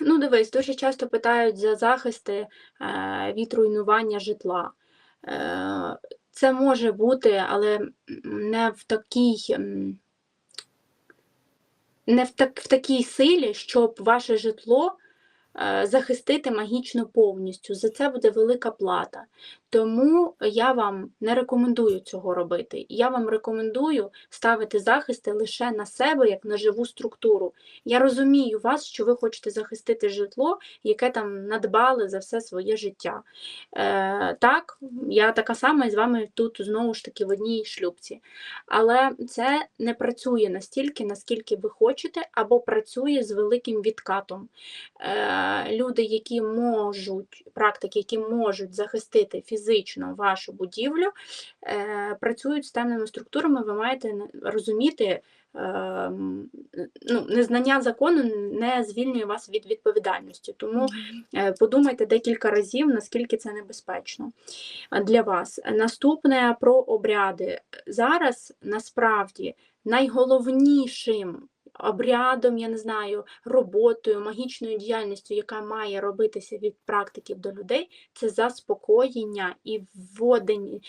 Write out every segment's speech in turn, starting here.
Ну, дивись, дуже часто питають за захисти е, від руйнування житла. Е, Це може бути, але не в такій, не в, так, в такій силі, щоб ваше житло е, захистити магічно повністю. За це буде велика плата. Тому я вам не рекомендую цього робити. Я вам рекомендую ставити захисти лише на себе, як на живу структуру. Я розумію вас, що ви хочете захистити житло, яке там надбали за все своє життя. Е, так, я така сама і з вами тут знову ж таки в одній шлюбці. Але це не працює настільки, наскільки ви хочете, або працює з великим відкатом. Е, люди, які можуть, практики, які можуть захистити фізично вашу будівлю, е, працюють з темними структурами, ви маєте розуміти. е, Ну, незнання закону не звільнює вас від відповідальності, тому е, подумайте декілька разів, наскільки це небезпечно для вас. Наступне про обряди. Зараз насправді найголовнішим обрядом, я не знаю, роботою, магічною діяльністю, яка має робитися від практиків до людей, це заспокоєння і вводення,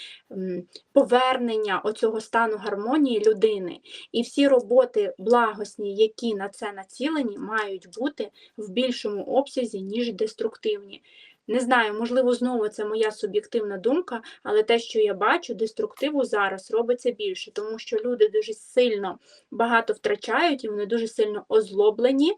повернення оцього стану гармонії людини. І всі роботи благосні, які на це націлені, мають бути в більшому обсязі, ніж деструктивні. Не знаю, можливо, знову це моя суб'єктивна думка, але те, що я бачу, деструктиву зараз робиться більше, тому що люди дуже сильно багато втрачають і вони дуже сильно озлоблені.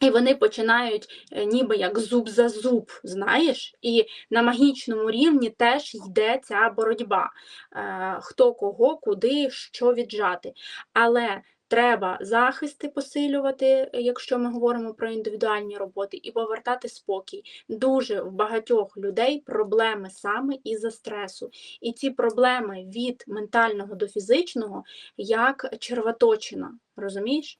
І вони починають е, ніби як зуб за зуб, знаєш, і на магічному рівні теж йде ця боротьба, е, хто кого, куди, що віджати. Але треба захисти посилювати, е, якщо ми говоримо про індивідуальні роботи, і повертати спокій. Дуже в багатьох людей проблеми саме із-за стресу. І ці проблеми від ментального до фізичного як червоточина, розумієш?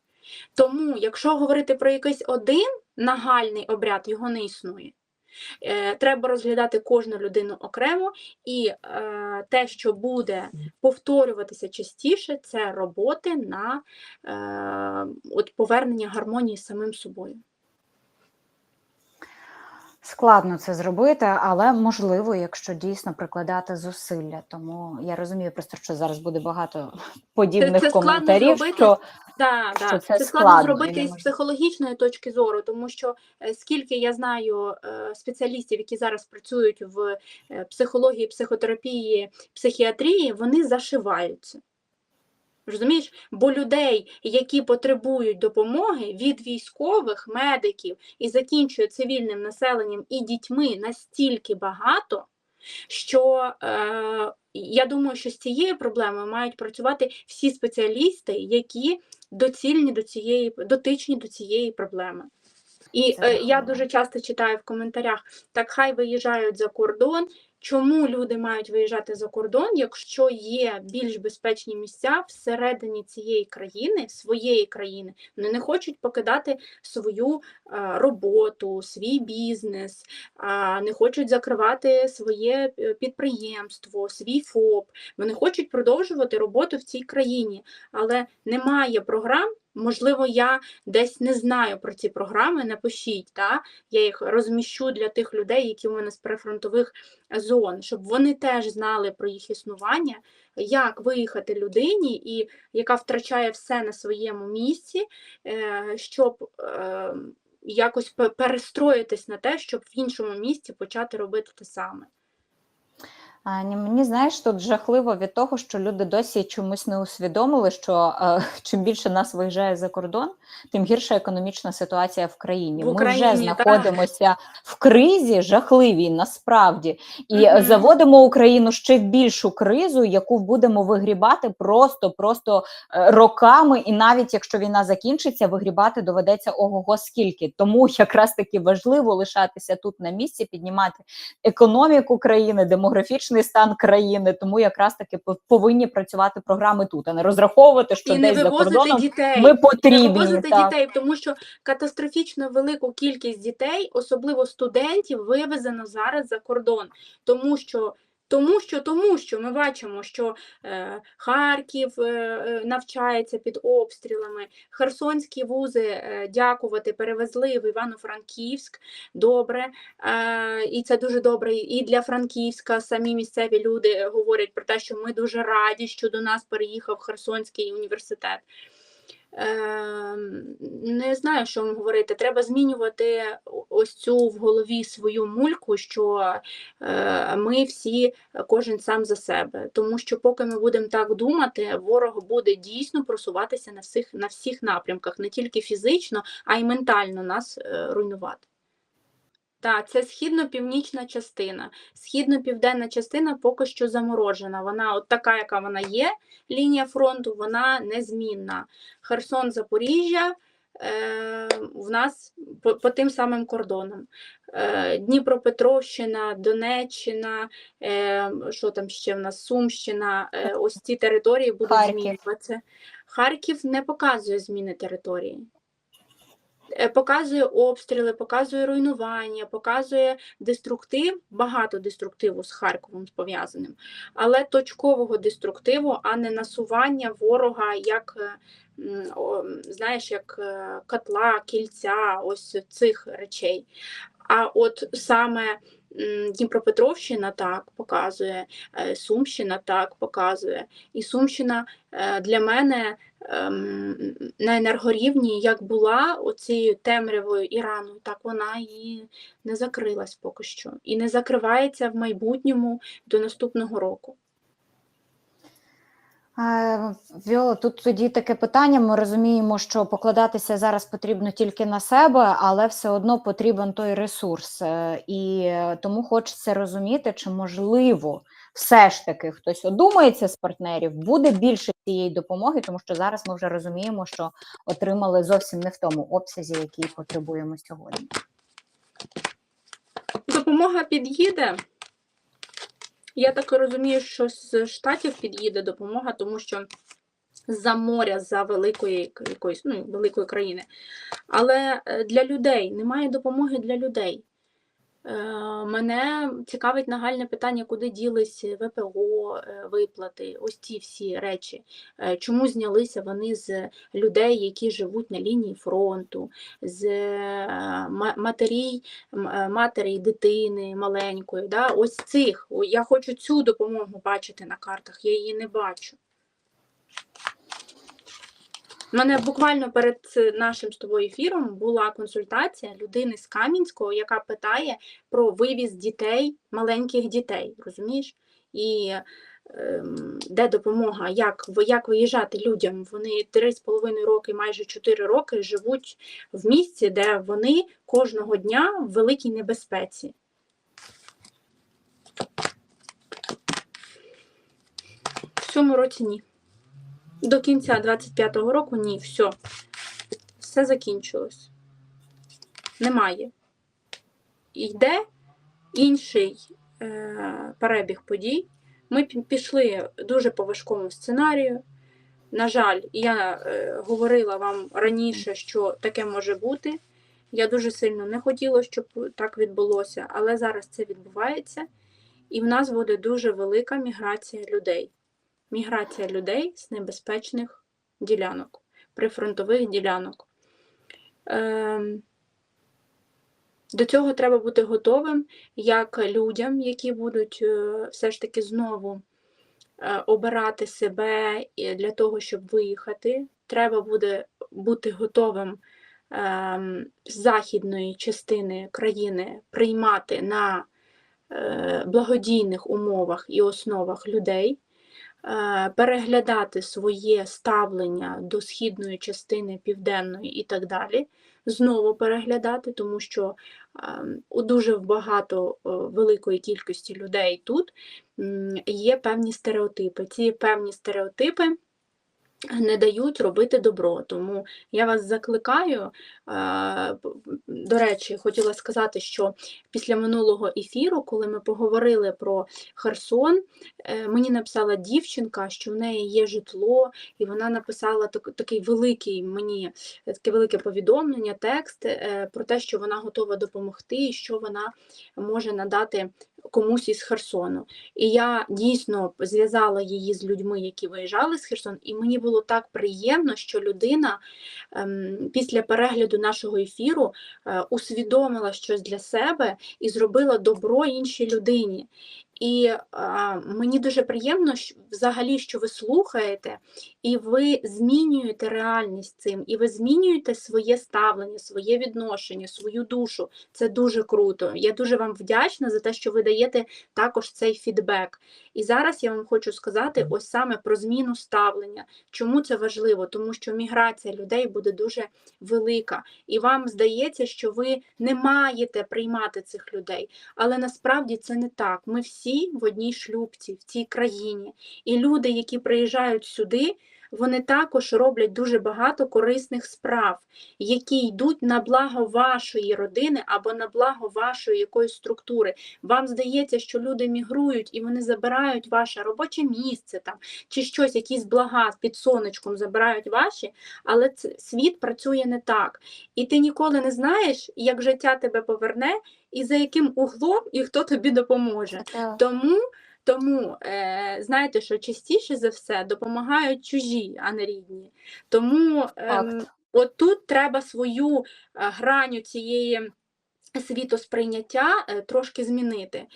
Тому, якщо говорити про якийсь один нагальний обряд, його не існує. Е, Треба розглядати кожну людину окремо, і е, те, що буде повторюватися частіше, це роботи на е, от повернення гармонії з самим собою. Складно це зробити, але можливо, якщо дійсно прикладати зусилля. Тому я розумію просто, що зараз буде багато подібних це складно коментарів. зробити. Що Так, що це Це, складно складно і зробити із психологічної точки зору, тому що е, скільки я знаю е, спеціалістів, які зараз працюють в е, психології, психотерапії, психіатрії, вони зашиваються. Розумієш? Бо людей, які потребують допомоги від військових, медиків і закінчує цивільним населенням і дітьми настільки багато, що е, я думаю, що з цією проблемою мають працювати всі спеціалісти, які доцільні до цієї, дотичні до цієї проблеми. І е, я дуже часто читаю в коментарях: так хай виїжджають за кордон. Чому люди мають виїжджати за кордон, якщо є більш безпечні місця всередині цієї країни, своєї країни, вони не хочуть покидати свою е, роботу, свій бізнес, не хочуть закривати своє е, підприємство, свій ФОП. Вони хочуть продовжувати роботу в цій країні, але немає програм. Можливо, я десь не знаю про ці програми. Напишіть, та? я їх розміщу для тих людей, які у мене з прифронтових зон, щоб вони теж знали про їх існування, як виїхати людині, і яка втрачає все на своєму місці, е, щоб е, якось пе- перестроїтись на те, щоб в іншому місці почати робити те саме. А, мені знаєш, тут жахливо від того, що люди досі чомусь не усвідомили, що е, чим більше нас виїжджає за кордон, тим гірша економічна ситуація в країні. В Ми Україні, вже так. знаходимося в кризі жахливій насправді, і Мгм. заводимо Україну ще в більшу кризу, яку будемо вигрібати просто, просто е, роками. І навіть якщо війна закінчиться, вигрібати доведеться ого-го скільки. Тому якраз таки важливо лишатися тут на місці, піднімати економіку країни, демографічний стан країни. Тому якраз таки пов- повинні працювати програми тут, а не розраховувати, що і не десь за кордоном дітей. ми І не вивозити Так. дітей, тому що катастрофічно велику кількість дітей, особливо студентів, вивезено зараз за кордон, тому що Тому що, тому що ми бачимо, що е, Харків е, е, навчається під обстрілами, Херсонські вузи, е, дякувати, перевезли в Івано-Франківськ. Добре, е, і це дуже добре. І для Франківська самі місцеві люди говорять про те, що ми дуже раді, що до нас переїхав Херсонський університет. Е, не знаю, що вам говорити. Треба змінювати ось цю в голові свою мульку, що е, ми всі, кожен сам за себе. Тому що поки ми будемо так думати, ворог буде дійсно просуватися на всіх, на всіх напрямках, не тільки фізично, а й ментально нас е, руйнувати. Так, це східно-північна частина. Східно-південна частина поки що заморожена. Вона от така, яка вона є, лінія фронту, вона незмінна. Херсон, Запоріжжя е, в нас по, по тим самим кордонам. Е, Дніпропетровщина, Донеччина, е, що там ще в нас, Сумщина, е, ось ці території будуть Харків. змінюватися. Харків не показує зміни території. Е, Показує обстріли, показує руйнування, показує деструктив, багато деструктиву з Харковом пов'язаним, але точкового деструктиву, а не насування ворога як, е, знаєш, як е, котла, кільця, ось цих речей. А от саме Дніпропетровщина так показує, е, Сумщина так показує. І Сумщина е, для мене ем, на енергорівні, як була оцією темрявою Ірану, так вона і не закрилась поки що. І не закривається в майбутньому до наступного року. Віола, тут тоді таке питання. Ми розуміємо, що покладатися зараз потрібно тільки на себе, але все одно потрібен той ресурс. Е, І тому хочеться розуміти, чи можливо все ж таки хтось одумається з партнерів, буде більше цієї допомоги, тому що зараз ми вже розуміємо, що отримали зовсім не в тому обсязі, який потребуємо сьогодні. Допомога під'їде. Я так розумію, що з штатів під'їде допомога, тому що з-за моря, за великої якоїсь ну, великої країни. Але е, для людей немає допомоги для людей. Е, Мене цікавить нагальне питання, куди ділись ВПО, е, виплати, ось ці всі речі. Е, Чому знялися вони з людей, які живуть на лінії фронту, з матерій, матері дитини маленької. Да? Ось цих. Я хочу цю допомогу бачити на картах, я її не бачу. У мене буквально перед е, нашим з тобою ефіром була консультація людини з Кам'янського, яка питає про вивіз дітей, маленьких дітей, розумієш? І ем, де допомога, як, як виїжджати людям? Вони 3,5 роки, майже 4 роки живуть в місці, де вони кожного дня в великій небезпеці. В цьому році ні. До кінця 25-го року ні, все. Все закінчилось. Немає. Йде інший е, перебіг подій. Ми пішли дуже по важкому сценарію. На жаль, я е, говорила вам раніше, що таке може бути. Я дуже сильно не хотіла, щоб так відбулося, але зараз це відбувається, і в нас буде дуже велика міграція людей. Міграція людей з небезпечних ділянок, прифронтових ділянок. Ем, до цього треба бути готовим як людям, які будуть е, все ж таки знову е, обирати себе для того, щоб виїхати. Треба буде бути готовим ем, з західної частини країни приймати на е, благодійних умовах і основах людей, переглядати своє ставлення до східної частини, південної і так далі. Знову переглядати, тому що ем, у дуже багато е, великої кількості людей тут є певні стереотипи. Ці певні стереотипи не дають робити добро. Тому я вас закликаю. е, До речі, хотіла сказати, що після минулого ефіру, коли ми поговорили про Херсон, е, мені написала дівчинка, що в неї є житло, і вона написала так- такий великий мені таке велике повідомлення, текст е, про те, що вона готова допомогти, і що вона може надати комусь із Херсону. І я дійсно зв'язала її з людьми, які виїжджали з Херсону, і мені було так приємно, що людина ем, після перегляду нашого ефіру е, усвідомила щось для себе і зробила добро іншій людині. І а, мені дуже приємно щ- взагалі, що ви слухаєте, і ви змінюєте реальність цим, і ви змінюєте своє ставлення, своє відношення, свою душу. Це дуже круто. Я дуже вам вдячна за те, що ви даєте також цей фідбек. І зараз я вам хочу сказати ось саме про зміну ставлення. Чому це важливо? Тому що міграція людей буде дуже велика, і вам здається, що ви не маєте приймати цих людей. Але насправді це не так. Ми всі в одній шлюбці, в цій країні. І люди, які приїжджають сюди, вони також роблять дуже багато корисних справ, які йдуть на благо вашої родини або на благо вашої якоїсь структури. Вам здається, що люди мігрують і вони забирають ваше робоче місце там чи щось, якісь блага під сонечком забирають ваші, але світ працює не так. І ти ніколи не знаєш, як життя тебе поверне, і за яким углом і хто тобі допоможе. Тому, тому е, знаєте, що частіше за все допомагають чужі, а не рідні. Тому е, Факт. от тут треба свою е, граню цієї світосприйняття е, трошки змінити.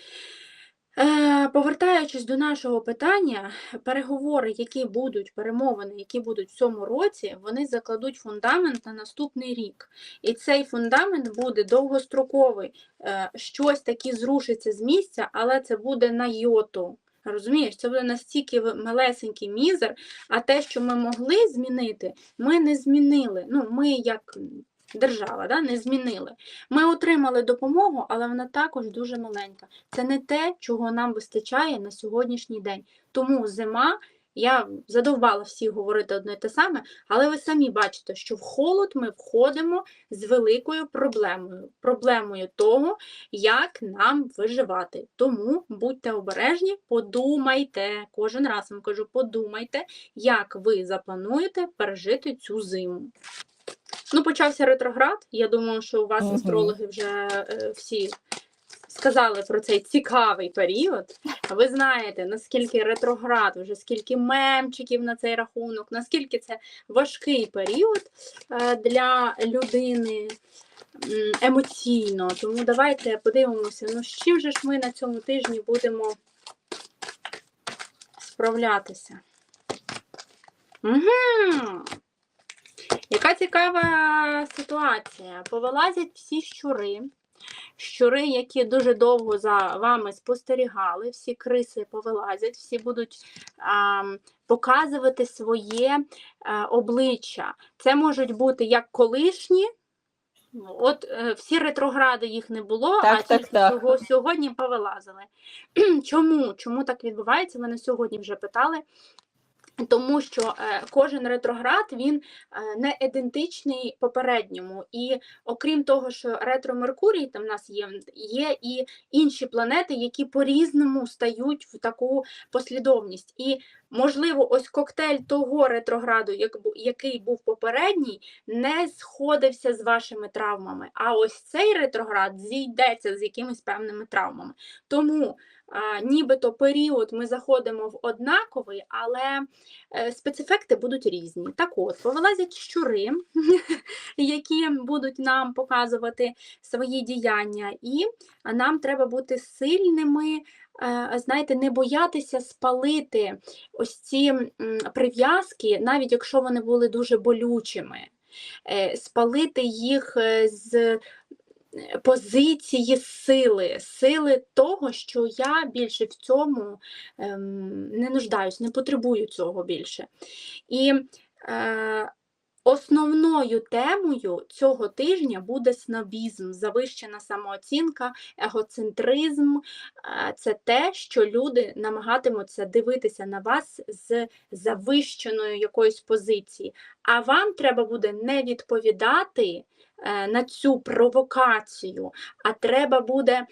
Е, Повертаючись до нашого питання, переговори, які будуть, перемовини, які будуть в цьому році, вони закладуть фундамент на наступний рік. І цей фундамент буде довгостроковий. Е, Щось таке зрушиться з місця, але це буде на йоту. Розумієш, це буде настільки малесенький мізер, а те, що ми могли змінити, ми не змінили. Ну, ми як держава да, не змінили. Ми отримали допомогу, але вона також дуже маленька. Це не те, чого нам вистачає на сьогоднішній день. Тому зима, я задовбала всіх говорити одне й те саме, але ви самі бачите, що в холод ми входимо з великою проблемою. Проблемою того, як нам виживати. Тому будьте обережні, подумайте. Кожен раз вам кажу, подумайте, як ви заплануєте пережити цю зиму. Ну, почався ретроград. Я думаю, що у вас Мгм. астрологи вже е, всі сказали про цей цікавий період. А ви знаєте, наскільки ретроград, вже скільки мемчиків на цей рахунок, наскільки це важкий період е, для людини емоційно. Тому давайте подивимося, ну з чим же ж ми на цьому тижні будемо справлятися. Угу. Яка цікава ситуація? Повилазять всі щури. Щури, які дуже довго за вами спостерігали, всі криси повилазять, всі будуть а, показувати своє а, обличчя. Це можуть бути як колишні. От е, всі ретрогради їх не було, Так, а так, тільки так. сього- сьогодні повилазили. Чому? Чому так відбувається? Мене сьогодні вже питали. Тому що е, кожен ретроград він е, не ідентичний попередньому. І окрім того, що ретро Меркурій там в нас є, є і інші планети, які по-різному стають в таку послідовність. І можливо, ось коктейль того ретрограду, як, який був попередній, не сходився з вашими травмами. А ось цей ретроград зійдеться з якимись певними травмами. Тому нібито період ми заходимо в однаковий, але е, спецефекти будуть різні. Так от, повилазять щури, які будуть нам показувати свої діяння, і нам треба бути сильними, е, знаєте, не боятися спалити ось ці прив'язки, навіть якщо вони були дуже болючими. Е, Спалити їх з позиції сили, сили того, що я більше в цьому ем, не нуждаюсь, не потребую цього більше. І е, основною темою цього тижня буде снобізм, завищена самооцінка, егоцентризм. Е, Це те, що люди намагатимуться дивитися на вас з завищеною якоюсь позиції. А вам треба буде не відповідати е, на цю провокацію, а треба буде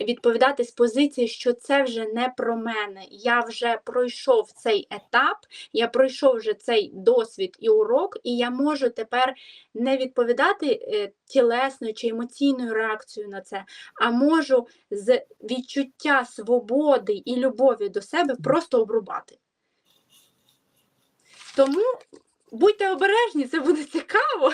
відповідати з позиції, що це вже не про мене. Я вже пройшов цей етап, я пройшов вже цей досвід і урок, і я можу тепер не відповідати е, тілесною чи емоційною реакцією на це, а можу з відчуття свободи і любові до себе просто обрубати. Тому будьте обережні, це буде цікаво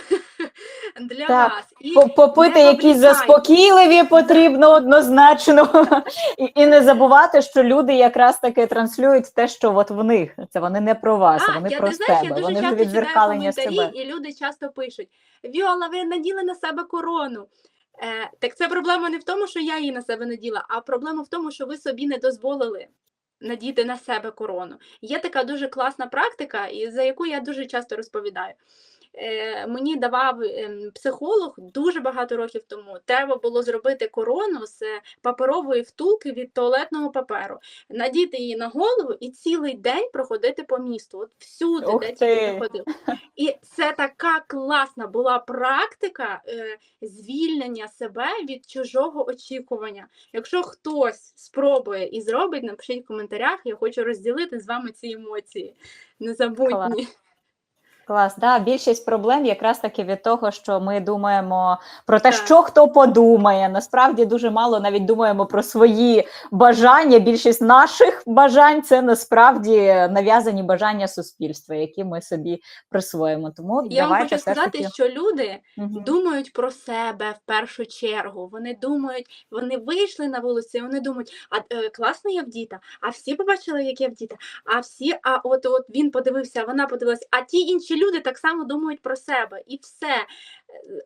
для Так, вас. І Попити якісь заспокійливі потрібно однозначно. І, і не забувати, що люди якраз таки транслюють те, що от в них. Це вони не про вас, А, вони я про ти знаєш, я дуже Вони вже часто читаю коментарі, себе. і люди часто пишуть: Віола, ви наділи на себе корону. Е, так це проблема не в тому, що я її на себе наділа, а проблема в тому, що ви собі не дозволили надіти на себе корону. Є така дуже класна практика, і за яку я дуже часто розповідаю. Е, мені давав ем, психолог дуже багато років тому. Треба було зробити корону з паперової втулки від туалетного паперу, надіти її на голову і цілий день проходити по місту. От всюди, Ух де ти! тільки ходив. І це така класна була практика е, звільнення себе від чужого очікування. Якщо хтось спробує і зробить, напишіть в коментарях. Я хочу розділити з вами ці емоції. Незабутні. Клас, да, більшість проблем якраз таки від того, що ми думаємо про те, Так. що хто подумає. Насправді дуже мало навіть думаємо про свої бажання. Більшість наших бажань це насправді нав'язані бажання суспільства, які ми собі присвоїмо. Тому Я вам хочу сказати, таки. що люди Мгм. думають про себе в першу чергу. Вони думають, вони вийшли на вулицю, і вони думають, а е, класно я вдіта, а всі побачили, як я вдіта, а всі, а от от він подивився, вона подивилась, а ті інші люди так само думають про себе, і все.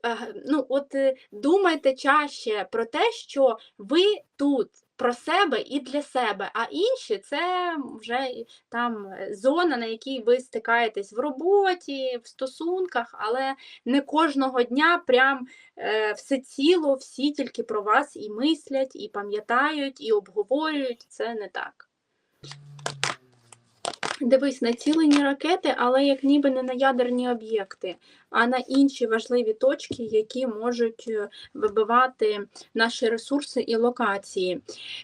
Е, е, Ну, от е, думайте чаще про те, що ви тут. Про себе і для себе, а інші це вже там зона, на якій ви стикаєтесь в роботі, в стосунках, але не кожного дня прям е, все ціло, всі тільки про вас і мислять, і пам'ятають, і обговорюють. Це не так. Дивись, націлені ракети, але як ніби не на ядерні об'єкти, а на інші важливі точки, які можуть е, вибивати наші ресурси і локації.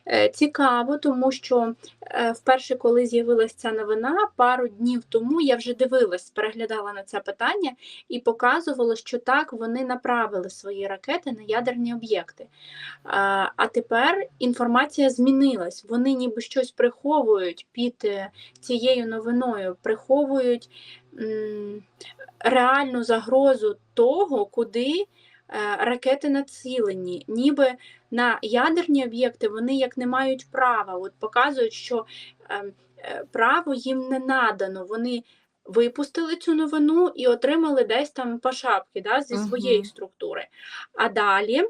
Е, Цікаво, тому що е, вперше, коли з'явилася ця новина, пару днів тому я вже дивилась, переглядала на це питання і показувала, що так вони направили свої ракети на ядерні об'єкти. А, тепер інформація змінилась. Вони ніби щось приховують під цією новиною, приховують реальну загрозу того, куди е, ракети націлені. Ніби на ядерні об'єкти вони як не мають права. От показують, що е, е, право їм не надано. Вони випустили цю новину і отримали десь там по шапки да, зі своєї структури. А далі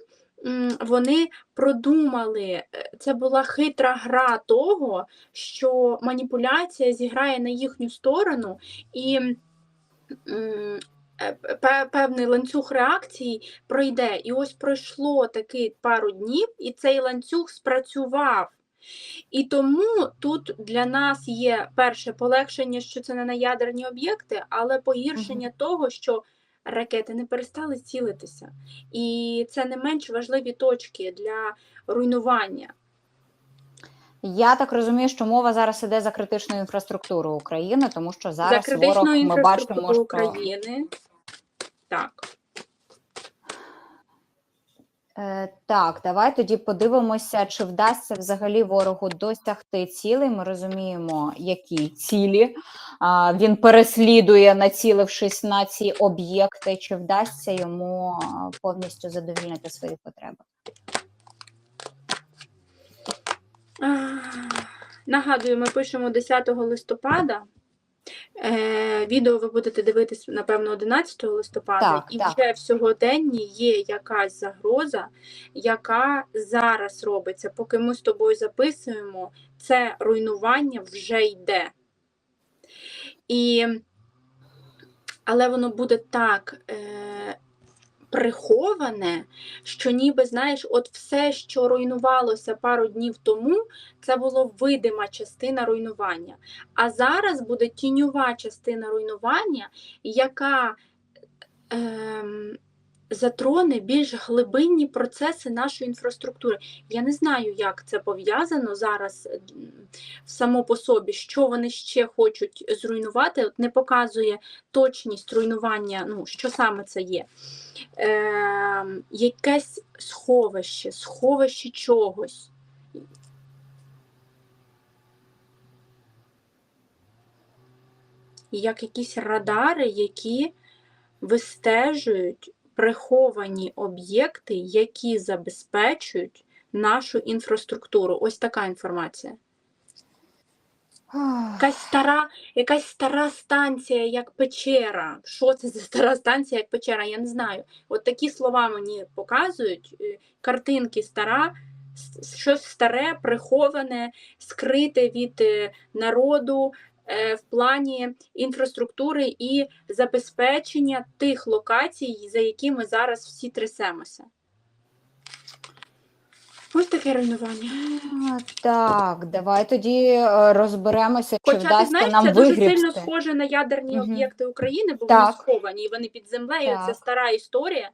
вони продумали, е, це була хитра гра того, що маніпуляція зіграє на їхню сторону, і е, пе- певний ланцюг реакцій пройде. І ось пройшло таки пару днів, і цей ланцюг спрацював. І тому тут для нас є перше полегшення, що це не на ядерні об'єкти, але погіршення того, що ракети не перестали цілитися. І це не менш важливі точки для руйнування. Я так розумію, що мова зараз іде за критичну інфраструктуру України, тому що зараз За ворог ми бачимо, що України. Так. Е, Так, давай тоді подивимося, чи вдасться взагалі ворогу досягти цілей. Ми розуміємо, які цілі він переслідує, націлившись на ці об'єкти, чи вдасться йому повністю задовільнити свої потреби. Нагадую, ми пишемо 10 листопада. Е, відео ви будете дивитись, напевно, 11 листопада, Так, і так. вже в сьогоденні є якась загроза, яка зараз робиться. Поки ми з тобою записуємо, це руйнування вже йде. І... Але воно буде так е... приховане, що ніби, знаєш, от все, що руйнувалося пару днів тому, це було видима частина руйнування. А зараз буде тіньова частина руйнування, яка ем, затроне більш глибинні процеси нашої інфраструктури. Я не знаю, як це пов'язано зараз само по собі, що вони ще хочуть зруйнувати. От не показує точність руйнування, ну що саме це є. Е, якесь сховище, сховище чогось. Як якісь радари, які вистежують приховані об'єкти, які забезпечують нашу інфраструктуру. Ось така інформація. Якась стара, якась стара станція, як печера. Що це за стара станція, як печера? Я не знаю. От такі слова мені показують. е, Картинки стара, щось старе, приховане, скрите від е, народу в плані інфраструктури і забезпечення тих локацій, за які ми зараз всі трясемося. Ось таке руйнування. Так, давай тоді е, розберемося, чи Хоча ти вдасться знаєш, нам це дуже сильно схоже на ядерні Мгм. об'єкти України, бо вони сховані і вони під землею. Це стара історія.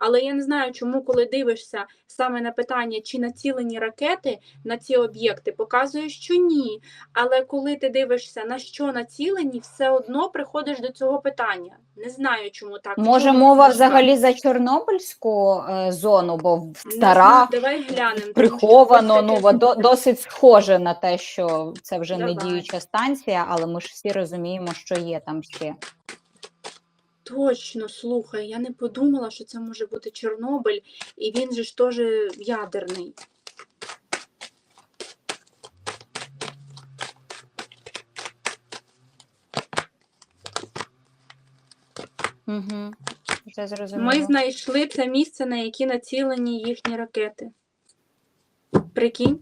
Але я не знаю, чому, коли дивишся саме на питання, чи націлені ракети на ці об'єкти, показує, що ні. Але коли ти дивишся, на що націлені, все одно приходиш до цього питання. Не знаю, чому так. Може, Чому мова взагалі за Чорнобильську е, зону, бо стара, знаю, давай глянемо. приховано, ну до- досить схоже на те, що це вже не діюча станція, але ми ж всі розуміємо, що є там ще. Точно, слухай, я не подумала, що це може бути Чорнобиль, і він же ж теж ядерний. Угу. Вже зрозуміло. Ми знайшли це місце, на яке націлені їхні ракети. Прикинь?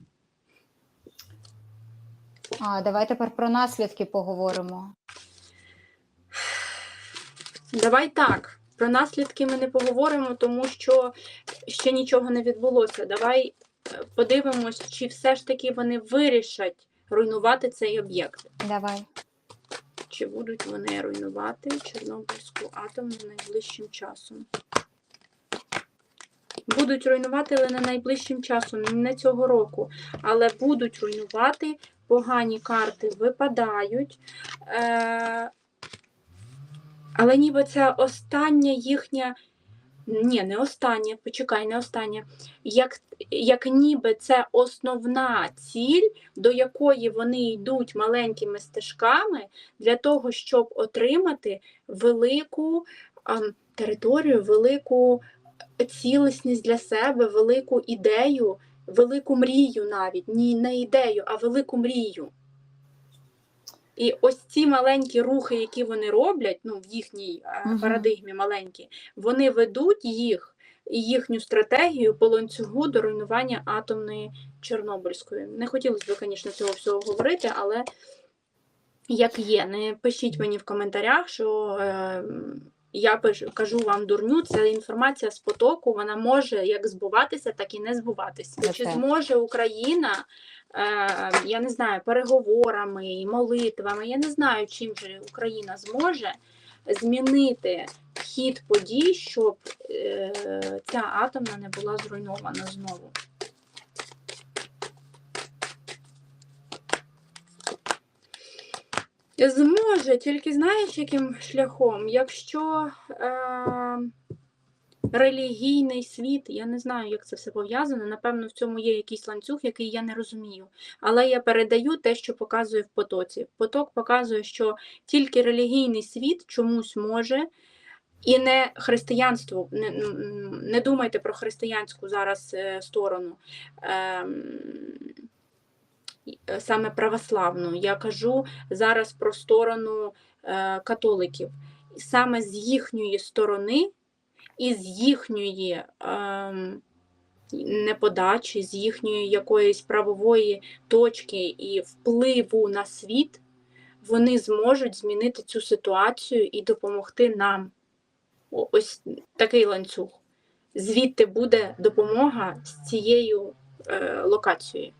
А, давай тепер про наслідки поговоримо. Давай так. Про наслідки ми не поговоримо, тому що ще нічого не відбулося. Давай е, подивимось, чи все ж таки вони вирішать руйнувати цей об'єкт. Давай. Чи будуть вони руйнувати Чорнобильську атомну найближчим часом? Будуть руйнувати, але не найближчим часом, не цього року. Але будуть руйнувати, погані карти випадають. Е- але ніби це остання їхня. Ні, не остання, почекай, не остання. Як, як ніби це основна ціль, до якої вони йдуть маленькими стежками, для того, щоб отримати велику а, територію, велику цілісність для себе, велику ідею, велику мрію навіть. Ні, не ідею, а велику мрію. І ось ці маленькі рухи, які вони роблять, ну, в їхній Мгм. парадигмі маленькі, вони ведуть їх і їхню стратегію по ланцюгу до руйнування атомної Чорнобильської. Не хотілося б, звісно, цього всього говорити, але як є, не пишіть мені в коментарях, що е, я пишу, кажу вам дурню, це інформація з потоку, вона може як збуватися, так і не збуватися. Це Чи так. зможе Україна, е, я не знаю, переговорами, і молитвами, я не знаю, чим же Україна зможе змінити хід подій, щоб е, ця атомна не була зруйнована знову. Зможе, тільки знаєш, яким шляхом? Якщо е, релігійний світ, я не знаю, як це все пов'язано. Напевно, в цьому є якийсь ланцюг, який я не розумію. Але я передаю те, що показує в потоці. Поток показує, що тільки релігійний світ чомусь може. І не християнство, не, не думайте про християнську зараз е, сторону. Е, саме православну. Я кажу зараз про сторону е, католиків. Саме з їхньої сторони і з їхньої ем, неподачі, з їхньої якоїсь правової точки і впливу на світ, вони зможуть змінити цю ситуацію і допомогти нам. Ось такий ланцюг. Звідти буде допомога з цією е, локацією.